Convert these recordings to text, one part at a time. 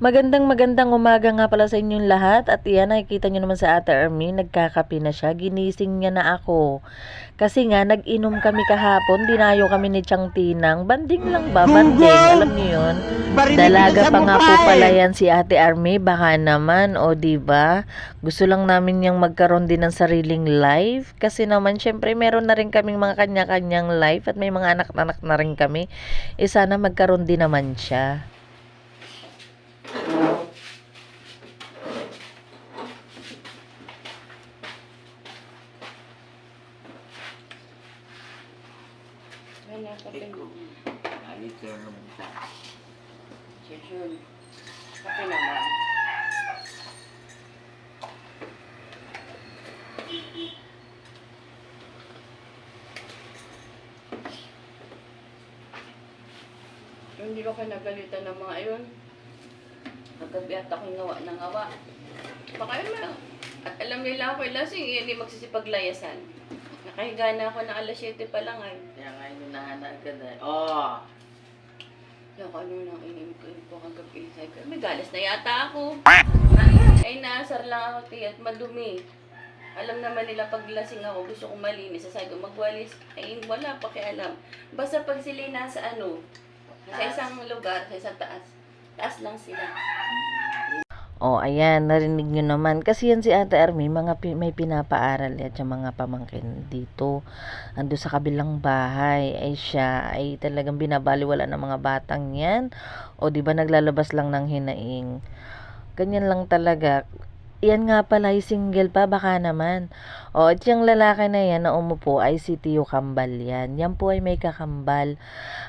Magandang magandang umaga nga pala sa inyong lahat. At iyan nakikita nyo naman sa ate Ermi, nagkakape na siya, ginising niya na ako. Kasi nga nag-inom kami kahapon, dinayo kami ni Chang Tinang, banding lang ba, banding, alam niyo yun. Dalaga pa nga po pala yan si ate Ermi, baka naman, o di ba? Gusto lang namin yung magkaroon din ng sariling life, kasi naman syempre meron na rin kaming mga kanya-kanyang life. At may mga anak-anak na rin kami. Eh sana magkaroon din naman siya. Ikaw. Ayos lang naman sa. Kape naman. Hindi ba kayo nagalitan ng mga yun? Nagkabi at ako'y ngawa ng ngawa. Baka yun. At alam nila ako lasing, eh, hindi magsisipaglayasan. Nakahiga na ako ng alas 7 pa lang ay. Kaya nga yun nahanap ka dahil. Oh! Yung ano nang inim ko po kagabi. Sabi ko, may galas na yata ako. Ay, naasar lang ako, tiya, at madumi. Alam naman nila pag lasing ako, gusto kong malinis. Sabi ko, magwalis. Ay, wala pa alam. Basta pag sila nasa ano, sa isang lugar, sa isang taas. Taas lang sila. Oh, ayan, narinig nyo naman. Kasi yan si Ate Army, mga may pinapaaral yan sa mga pamangkin dito. Ando sa kabilang bahay, ay siya ay talagang binabaliwala ng mga batang yan. O di ba naglalabas lang ng hinaing. Ganyan lang talaga. Yan nga pala ay single pa, baka naman. O, at yung lalaki na yan na umupo ay si Tio Kambal yan. Yan po ay may kakambal.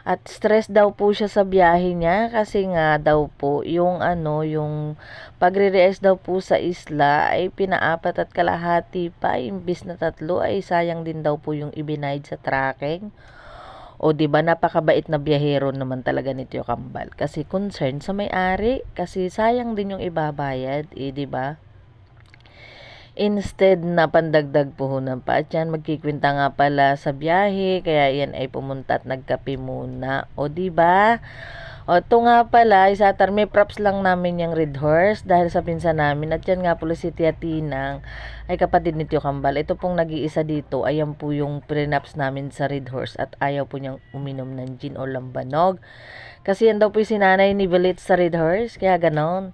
At stress daw po siya sa biyahe niya kasi nga daw po yung ano, yung pagre-rees daw po sa isla ay pinaapat at kalahati pa imbis na tatlo ay sayang din daw po yung ibinayad sa tracking. O di ba napakabait na biyahero naman talaga ni Tio Kambal kasi concern sa may-ari kasi sayang din yung ibabayad, eh di ba? Instead na pandagdag puhunan pa at yan magkikwenta nga pala sa biyahe kaya yan ay pumunta at nagkape muna. O di ba? O ito nga pala, isa may props lang namin yung Red Horse dahil sa pinsan namin at yan nga pala si Tia Tinang ay kapatid ni Tio Kambal. Ito pong nag-iisa dito, ayan po yung prenups namin sa Red Horse at ayaw po niyang uminom ng gin o lambanog. Kasi yan daw po yung sinanay ni Belit sa Red Horse, kaya ganon.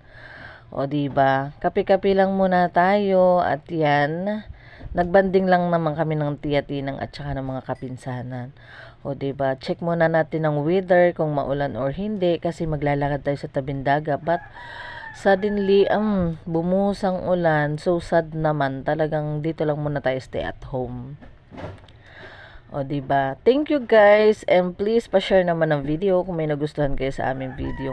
O di ba? Kape-kape lang muna tayo at yan. Nagbanding lang naman kami ng tiya tinang at saka ng mga kapinsanan. O di ba? Check muna natin ang weather kung maulan or hindi kasi maglalakad tayo sa tabing dagat. But suddenly, um, bumusang ulan. So sad naman. Talagang dito lang muna tayo stay at home. O, di ba? Thank you guys and please pa-share naman ng video kung may nagustuhan kayo sa aming video.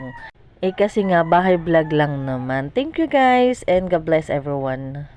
Eh kasi nga bahay vlog lang naman. Thank you guys and God bless everyone.